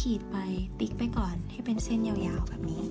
ขีดไปติ๊กไปก่อนให้เป็นเส้นยาวๆแบบนี้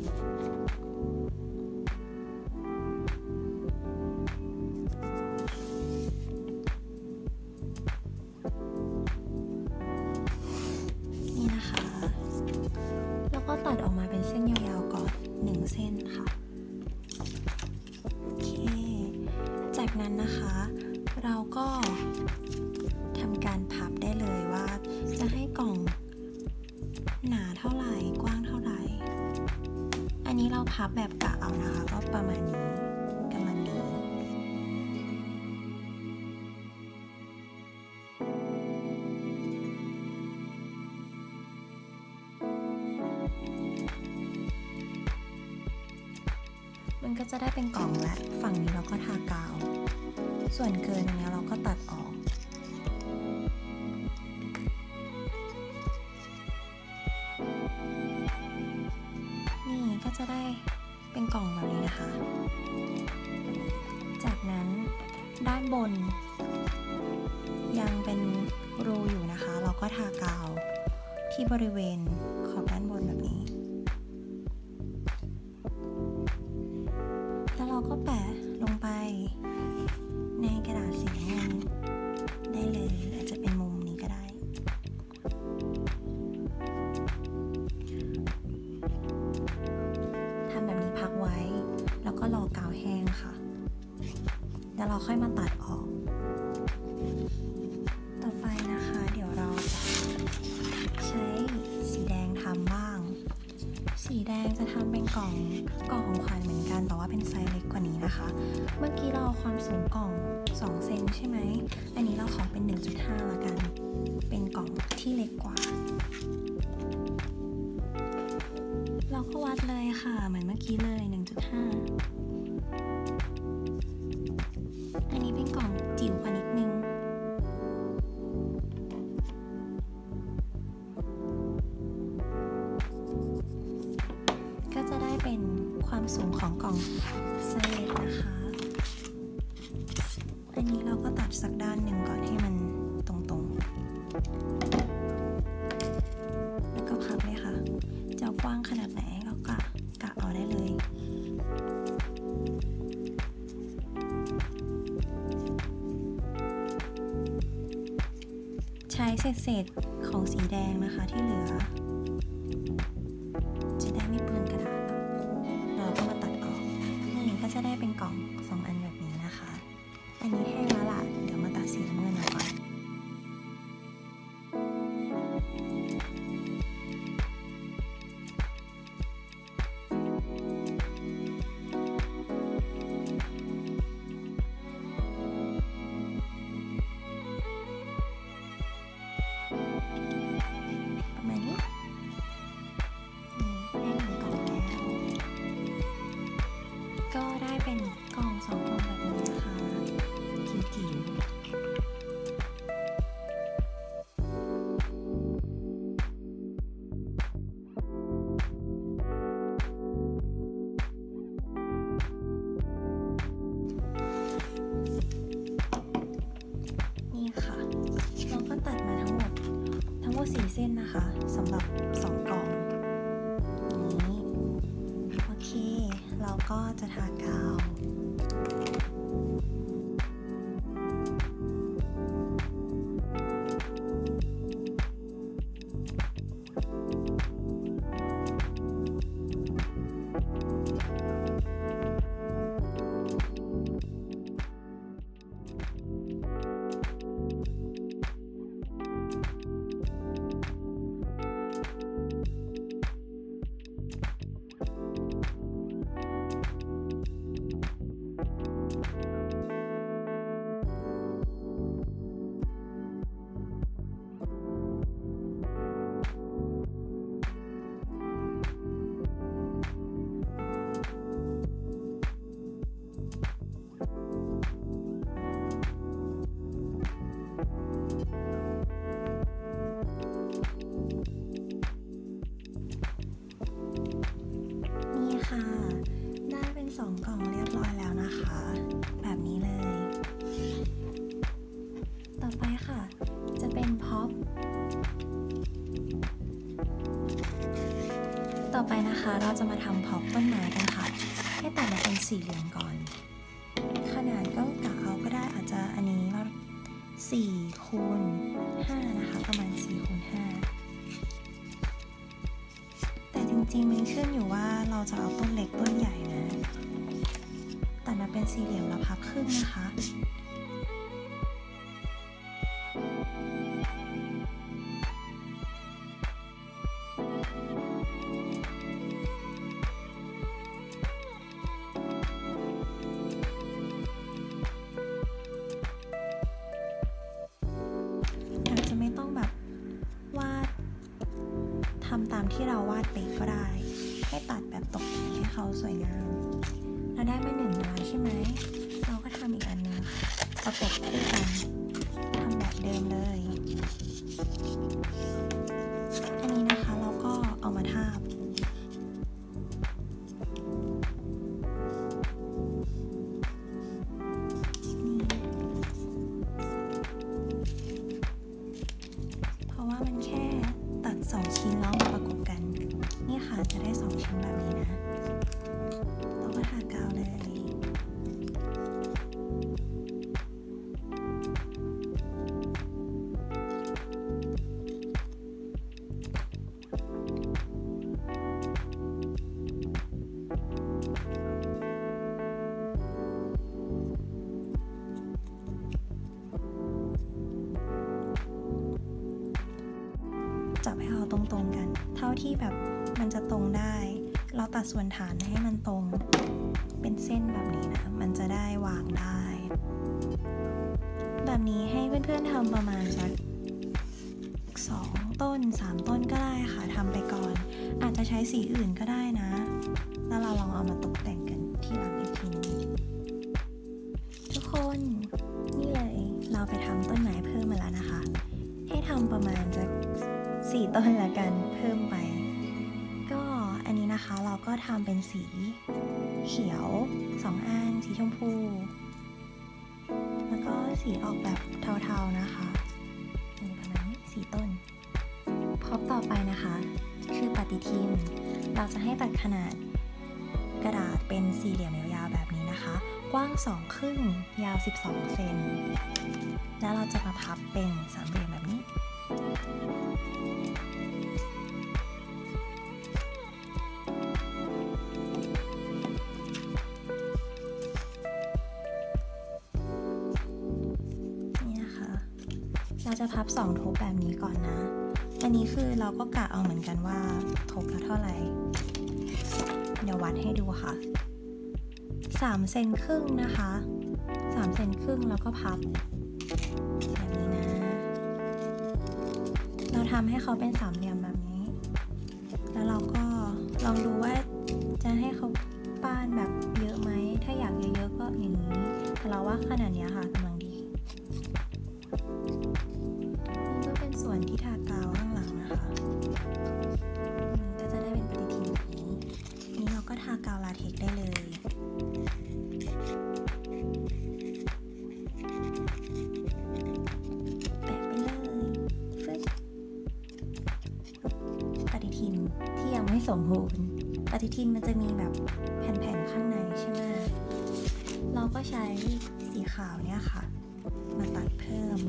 มันก็จะได้เป็นกล่องและฝั่งนี้เราก็ทากาว ส่วนเกินอันเนี้ยเราก็ตัดออกนี่ก็จะได้เป็นกล่องแบบนี้นะคะ จากนั้นด้านบน ยังเป็นรูอยู่นะคะ เราก็ทากาวที่บริเวณขอบด้านบนแบบนี้ เราก็แปะลงไปในกระดาษสีน้ำเงินได้เลยออาจจะเป็นมุมนี้ก็ได้ ทำแบบนี้พักไว้ แล้วก็รอกาวแห้งค่ะ แล้วเราค่อยมาตัด เราก็วัดเลยค่ะ เหมือนเมื่อกี้เลย 1.5 ใช้เศษๆของสีแดงนะคะที่เหลือ จะได้ไม่เปลืองกระดาษเราก็มาตัดออกนี่ก็จะได้เป็นกล่องสองอันแบบนี้นะคะ อันนี้แห้ง เส้นนะคะสำหรับ 2 กล่องเรียบร้อยแล้วนะคะ แบบนี้เลย ต่อไปค่ะ จะเป็นพ็อป ต่อไปนะคะเราจะมาทำพ็อปต้นไม้กันค่ะ ให้แตัดมาเป็นสี่เหลี่ยมก่อน ส่วนฐานให้มันตรง เป็นเส้นแบบนี้นะ มันจะได้วางได้ แบบนี้ให้เพื่อนๆทำประมาณสักสองต้นสามต้นก็ได้ค่ะทำไปก่อน อาจจะใช้สีอื่นก็ได้นะ แล้วเราลองเอามาตกแต่งกันที่หลังอีกทีนึงทุกคนนี่เลยเราไปทำต้นไม้เพิ่มมาแล้วนะคะ ให้ทำประมาณจะสี่ต้นละกันเพิ่มไป นะคะ เราก็ทำเป็นสี เขียวสองอันสีชมพู แล้วก็สีออกแบบเทาๆนะคะนี่ประมาณนี้สีต้นพบต่อไปนะคะ คือปฏิทิน เราจะให้ตัดขนาดกระดาษเป็นสี่เหลี่ยมยาวๆแบบนี้นะคะ กว้าง2ครึ่งยาว 12 เซนแล้วเราจะมาพับเป็นสามเหลี่ยมแบบนี้ 2ทบแบบนี้ก่อนนะ อันนี้คือเราก็กะเอาเหมือนกันว่าทบแล้วเท่าไหร่ เดี๋ยววัดให้ดูค่ะ3เซนครึ่งนะคะ3เซนครึ่งแล้วก็พับแบบนี้นะ เราทำให้เขาเป็นสามเหลี่ยมแบบนี้ แล้วเราก็ลองดูว่าจะให้เขาป้านแบบเยอะไหม ถ้าอยากเยอะๆก็อย่างนี้ แต่เราว่าขนาดนี้ค่ะ ลาเทกได้เลยแปะไปเลยฟึ๊บปฏิทินที่ยังไม่สมบูรณ์ ปฏิทินมันจะมีแบบแผ่นๆข้างในใช่ไหมเราก็ใช้สีขาวเนี่ยค่ะ มาตัดเพิ่ม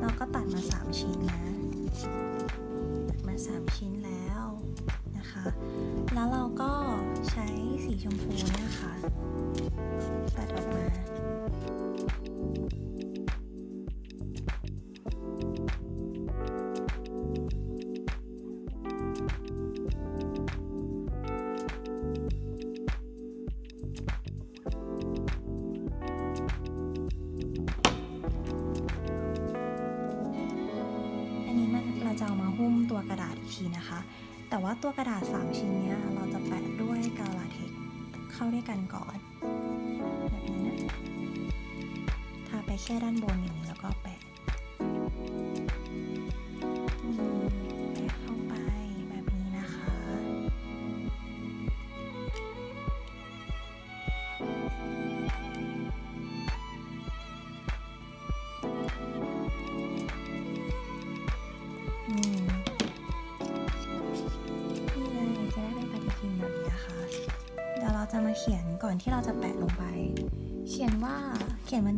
เราก็ตัดมา 3 ชิ้นนะ ตัดมา 3 ชิ้นแล้ว นะคะ แล้วเราก็ใช้สีชมพูนะคะ ตัดออกมา แต่ว่าตัวกระดาษ 3 ชิ้นนี้เราจะแปะด้วยกาวลาเทกเข้าด้วยกันก่อนแบบนี้นะ ทาไปแค่ด้านบนอย่างนี้แล้วก็แปะ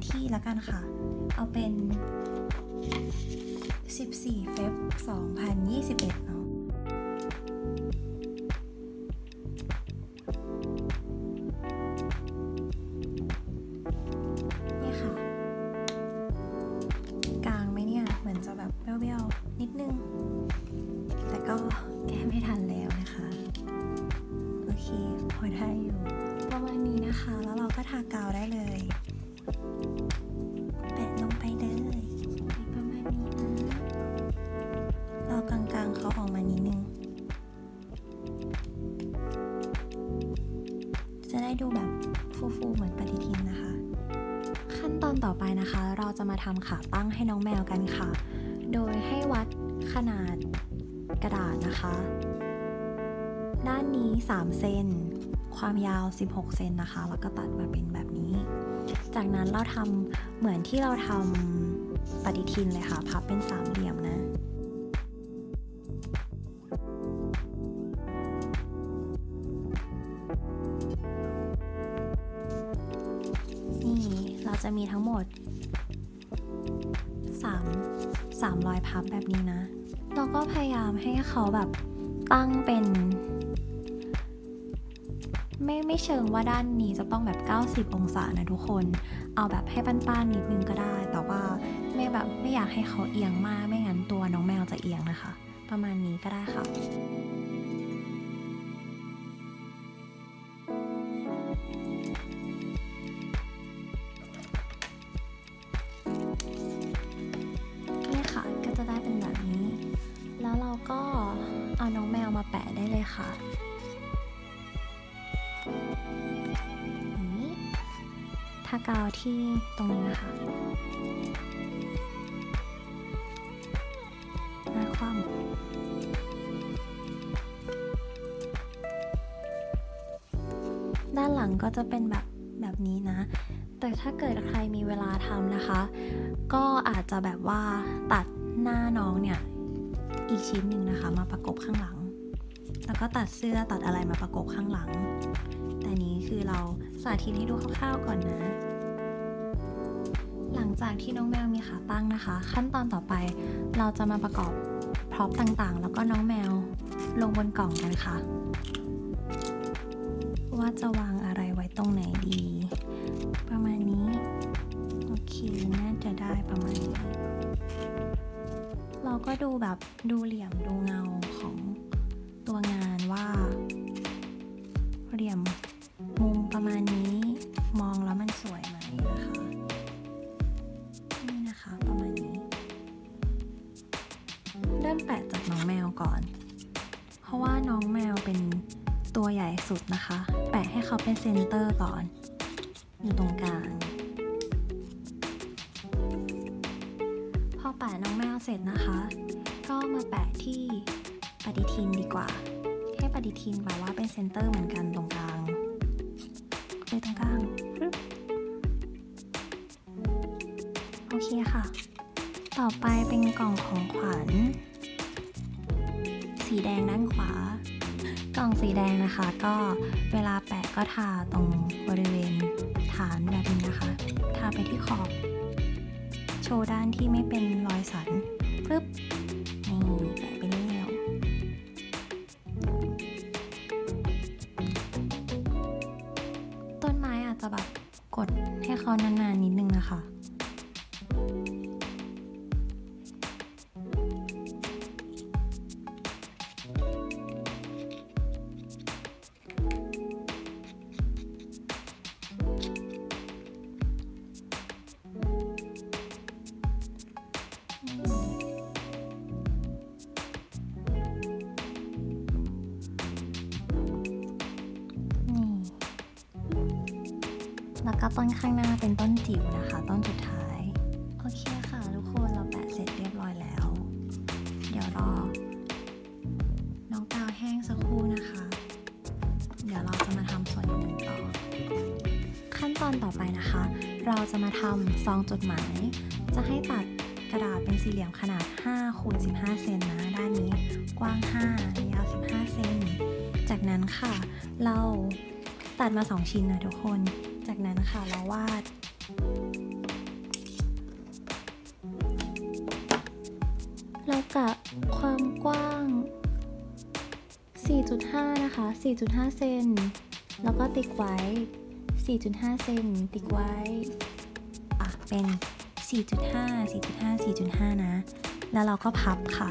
ที่แล้วกันค่ะ เอาเป็น 14 เฟบ2021 เนาะ ขั้นตอนต่อไปนะคะ เราจะมาทำขาตั้งให้น้องแมวกันค่ะ โดยให้วัดขนาดกระดาษนะคะ ด้านนี้ 3 เซน ความยาว 16 เซนนะคะ แล้วก็ตัดมาเป็นแบบนี้ จากนั้นเราทำเหมือนที่เราทำปฏิทินเลยค่ะ พับเป็นสามเหลี่ยมนะ จะมีทั้งหมด 3 3รอยพับแบบนี้นะ เราก็พยายามให้เขาแบบตั้งเป็น ไม่ไม่เชิงว่าด้านนี้จะต้องแบบ 90 องศานะทุกคน เอาแบบให้ป้านๆนิดนึงก็ได้ แต่ว่าไม่แบบไม่อยากให้เขาเอียงมาก ไม่งั้นตัวน้องแมวจะเอียงนะคะ ประมาณนี้ก็ได้ค่ะ ด้านหลังก็จะเป็นแบบแบบนี้นะ แต่ถ้าเกิดใครมีเวลาทำนะคะ ก็อาจจะแบบว่าตัดหน้าน้องเนี่ย อีกชิ้นหนึ่งนะคะ มาประกบข้างหลัง แล้วก็ตัดเสื้อตัดอะไรมาประกบข้างหลัง แต่นี้คือเราสาธิตให้ดูคร่าวๆก่อนนะ หลังจากที่น้องแมวมีขาตั้งนะคะ ขั้นตอนต่อไปเราจะมาประกอบพร็อพต่างๆ แล้วก็น้องแมวลงบนกล่องกันค่ะ ว่าจะวางอะไรไว้ตรงไหนดี ประมาณนี้ โอเค น่าจะได้ประมาณนี้ เราก็ดูแบบดูเหลี่ยมดูเงาของตัวงานว่า เหลี่ยมมุมประมาณนี้มองแล้วมันสวยไหมนะคะนี่นะคะประมาณนี้ เริ่มแปะจากน้องแมวก่อน เพราะว่าน้องแมวเป็น ตัวใหญ่สุดนะคะ แปะให้เขาเป็นเซนเตอร์ก่อน อยู่ตรงกลาง พอแปะน้องแมวเสร็จนะคะ ก็มาแปะที่ปฏิทินดีกว่า ให้ปฏิทินแบบว่าเป็นเซนเตอร์เหมือนกันตรงกลางเลยตรงกลางโอเคค่ะ ต่อไปเป็นกล่องของขวัญ สีแดงด้านขวา กล่องสีแดงนะคะ ก็เวลาแปะก็ทาตรงบริเวณฐานแบบนี้นะคะ ทาไปที่ขอบ โชว์ด้านที่ไม่เป็นรอยสัน ก็ต้นข้างหน้าเป็นต้นจิ๋วนะคะ ต้นสุดท้าย โอเคค่ะทุกคนเราแปะเสร็จเรียบร้อยแล้ว เดี๋ยวรอ น้องกาวแห้งสักครู่นะคะ เดี๋ยวเราจะมาทำส่วนอื่นต่อ ขั้นตอนต่อไปนะคะ เราจะมาทำซองจดหมาย จะให้ตัดกระดาษเป็นสี่เหลี่ยมขนาด5คูณ15 เซนนะ ด้านนี้กว้าง 5 ยาว 15 เซน จากนั้นค่ะ เราตัดมา 2 ชิ้นนะทุกคน จากนั้นค่ะเราวาดเรากะความกว้าง 4.5 นะคะ 4.5 เซน แล้วก็ติ๊กไว้ 4.5 เซน ติ๊กไว้ อะ เป็น 4.5 4.5 4.5 นะ แล้วเราก็พับค่ะ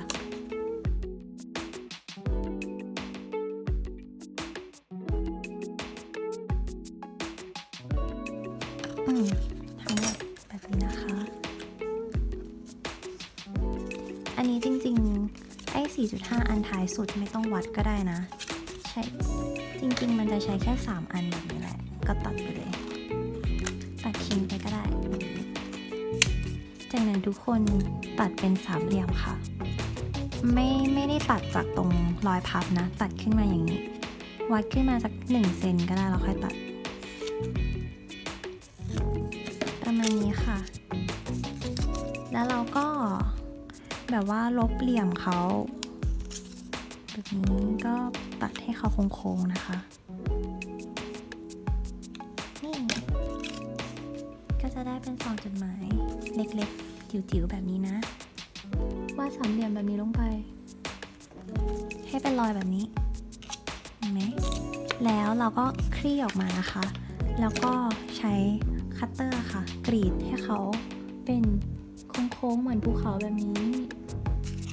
อันนี้จริงๆไอ้4.5 อันท้ายสุดไม่ต้องวัดก็ได้นะ ใช่ จริงๆ มันจะใช้แค่ 3 อันแบบนี้แหละ ก็ตัดไปเลย ตัดทิ้งไปก็ได้ จากนั้นทุกคนตัดเป็นสามเหลี่ยมค่ะ ไม่ไม่ได้ตัดจากตรงรอยพับนะ ตัดขึ้นมาอย่างนี้ วัดขึ้นมาจาก1เซนก็ได้แล้วค่อยตัด แบบว่าลบเหลี่ยมเขาแบบนี้ก็ตัดให้เขาโค้งๆนะคะนี่ก็จะได้เป็นซองจดหมายเล็กๆจิ๋วๆแบบนี้นะวาดสามเหลี่ยมแบบนี้ลงไป ให้เป็นรอยแบบนี้เห็นไหมแล้วเราก็คลี่ออกมานะคะ แล้วก็ใช้คัตเตอร์ค่ะ กรีดให้เขาเป็นโค้งๆเหมือนภูเขาแบบนี้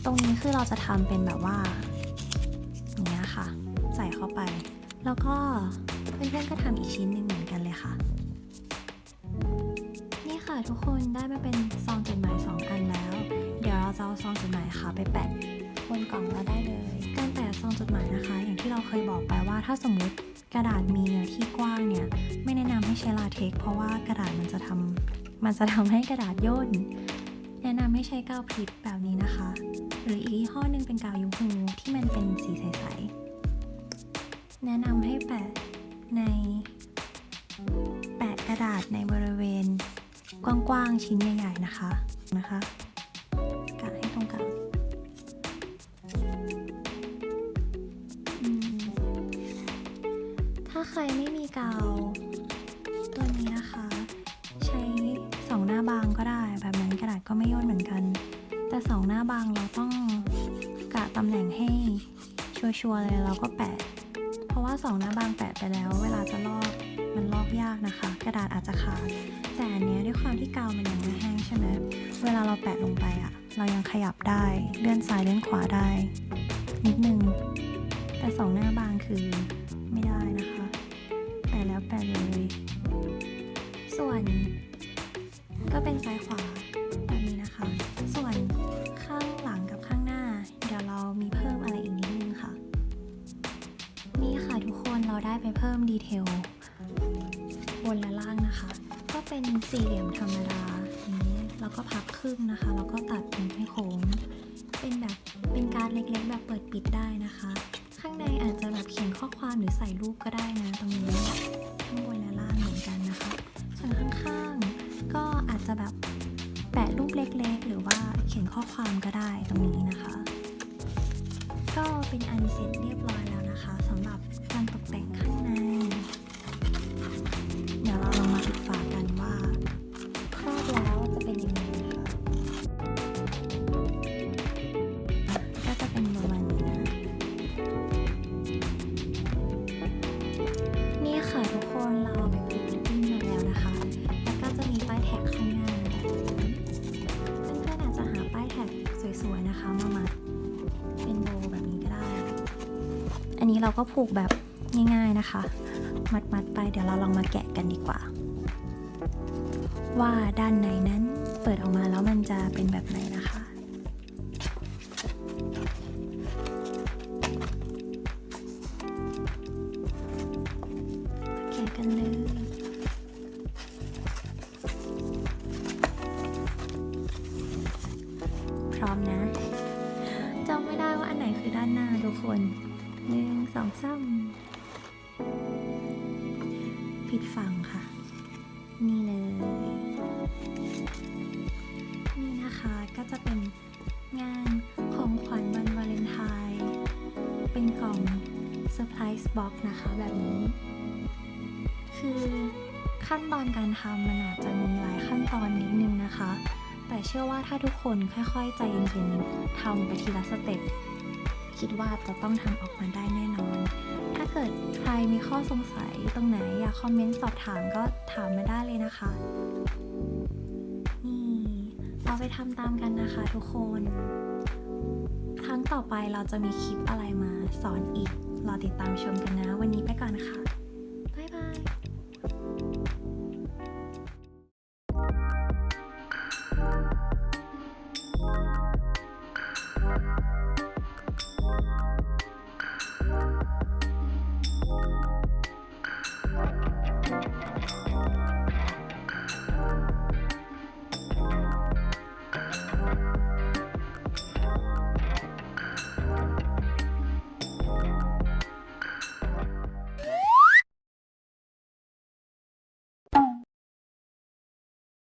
ตรงนี้คือเราจะทำเป็นแบบว่าอย่างเนี้ยค่ะ ใส่เข้าไป แล้วก็เพื่อนๆก็ทำอีกชิ้นหนึ่งเหมือนกันเลยค่ะ นี่ค่ะทุกคนได้มาเป็นซองจดหมายสองอันแล้ว เดี๋ยวเราจะเอาซองจดหมายค่ะไปแปะบนกล่องเราได้เลย การแปะซองจดหมายนะคะ อย่างที่เราเคยบอกไปว่าถ้าสมมุติกระดาษมีเนื้อที่กว้างเนี่ยไม่แนะนำให้ใช้ลาเท็กเพราะว่ากระดาษมันจะทำมันจะทำให้กระดาษย่นแนะนำให้ใช้กาวพริกแบบนี้นะคะ หรืออีกยี่ห้อหนึ่งเป็นกาวยูฮูที่มันเป็นสีใสๆ แนะนำให้แปะใน แปะกระดาษในบริเวณกว้างๆ ชิ้นใหญ่ๆนะคะนะคะ ตำแหน่งให้ชัวร์ๆเลยเราก็แปะ เพราะว่าสองหน้าบางแปะไปแล้ว เวลาจะลอกมันลอกยากนะคะ กระดาษอาจจะขาด แต่อันเนี้ยด้วยความที่กาวมันยังไม่แห้งใช่ไหมเวลาเราแปะลงไปอะเรายังขยับได้เลื่อนซ้ายเลื่อนขวาได้ นิดนึง แต่สองหน้าบางคือไม่ได้นะคะ แปะแล้วแปะเลย ส่วนก็เป็นซ้ายขวา แล้วก็พับครึ่งนะคะ แล้วก็ตัดเป็นให้โค้ง เป็นแบบเป็นการเล็กๆ แบบเปิดปิดได้นะคะ ข้างในอาจจะแบบเขียนข้อความหรือใส่รูปก็ได้นะตรงนี้ข้างบนและล่างเหมือนกันนะคะ ส่วนข้างๆ ก็อาจจะแบบแปะรูปเล็กๆ หรือว่าเขียนข้อความก็ได้ตรงนี้นะคะ ก็เป็นอันเสร็จเรียบร้อยแล้วนะคะสำหรับการตกแต่ง นนี้เราก็ผูกแบบง่ายๆนะคะ มัดๆไปเดี๋ยวเราลองมาแกะกันดีกว่า ว่าด้านในนั้นเปิดออกมาแล้วมันจะเป็นแบบไหน องสามผิดฝั่งค่ะ นี่เลย นี่นะคะก็จะเป็นงานของขวัญวันวาเลนไทน์เป็นกล่องเซอร์ไพรส์บ็อกนะคะแบบนี้ คือขั้นตอนการทำมันอาจจะมีหลายขั้นตอนนิดนึงนะคะ แต่เชื่อว่าถ้าทุกคนค่อยๆ ใจเย็นๆทำไปทีละสเต็ปคิดว่าจะต้องทำออกมาได้แน่ มีข้อสงสัยตรงไหนอยากคอมเมนต์สอบถามก็ถามมาได้เลยนะคะ นี่เราไปทำตามกันนะคะทุกคน ครั้งต่อไปเราจะมีคลิปอะไรมาสอนอีก รอติดตามชมกันนะ วันนี้ไปก่อนค่ะ